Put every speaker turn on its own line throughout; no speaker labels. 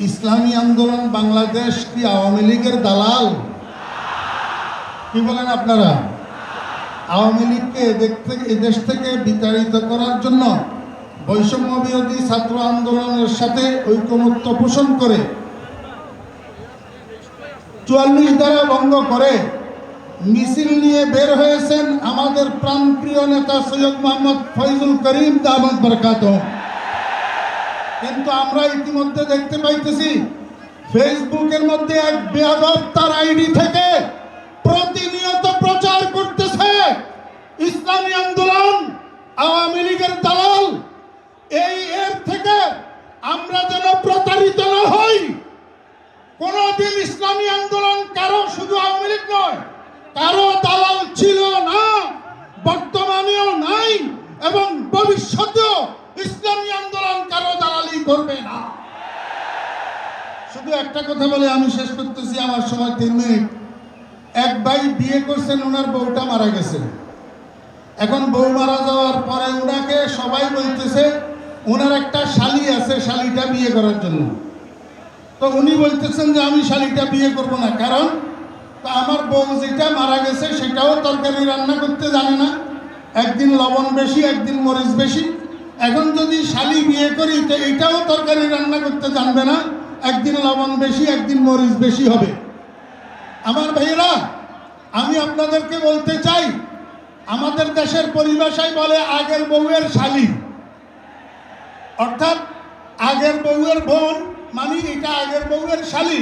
ইসলামী আন্দোলন বাংলাদেশ কি আওয়ামী লীগের দালাল? কি বলেন আপনারা? আওয়ামী লীগকে এদেশ থেকে এদেশ থেকে বিতাড়িত করার জন্য বৈষম্য বিরোধী ছাত্র আন্দোলনের সাথে ঐকমত্য পোষণ করে চুয়াল্লিশ দ্বারা ভঙ্গ করে মিছিল নিয়ে বের হয়েছেন আমাদের প্রাণপ্রিয় নেতা সৈয়দ মোহাম্মদ ফৈজুল করিম দামদ বরকাত কিন্তু আমরা ইতিমধ্যে দেখতে পাইতেছি, ফেসবুকের মধ্যে এক বেয়াদব তার আইডি থেকে প্রতিনিয়ত প্রচার করতেছে। ইসলামী আন্দোলন, আওয়ামী লীগের দালাল, এই এর থেকে আমরা যেন প্রতারিত না হই। কোনদিন ইসলামী আন্দোলন কারও শুধু আওয়ামী লীগ নয়, কারও দালাল ছিল না, বর্তমানেও নাই, এবং ভবিষ্যতেও ইসলামী আন্দোলন কারও দালালি করবে না। শুধু একটা কথা বলে আমি শেষ করতেছি, আমার সময় তিন মিনিট এক ভাই বিয়ে করছেন ওনার বউটা মারা গেছে। এখন বউ মারা যাওয়ার পরে ওনাকে সবাই বলতেছে ওনার একটা শালি আছে, শালিটা বিয়ে করার জন্য। তো উনি বলতেছেন যে, আমি শালিটা বিয়ে করব না। কারণ, তো আমার বউ যেটা মারা গেছে, সেটাও তরকারি রান্না করতে জানে না। একদিন লবণ বেশি, একদিন মরিচ বেশি। এখন যদি শালি বিয়ে করি, তো এটাও তরকারি রান্না করতে জানবে না। একদিন লবণ বেশি, একদিন মরিচ বেশি হবে। আমার ভাইয়েরা, আমি আপনাদেরকে বলতে চাই, আমাদের দেশের পরিভাষায় বলে আগের বউয়ের শালি। অর্থাৎ আগের বউয়ের বোন মানে এটা আগের বউয়ের শালি।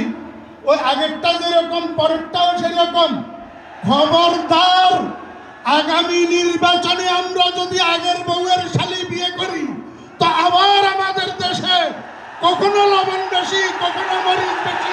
ওই আগেরটা যেরকম, পরেরটাও সেরকম। খবরদার, আগামী নির্বাচনে আমরা যদি আগের বউয়ের শালি কখনো লবণ বেশি কখনো মরিচ বেশি।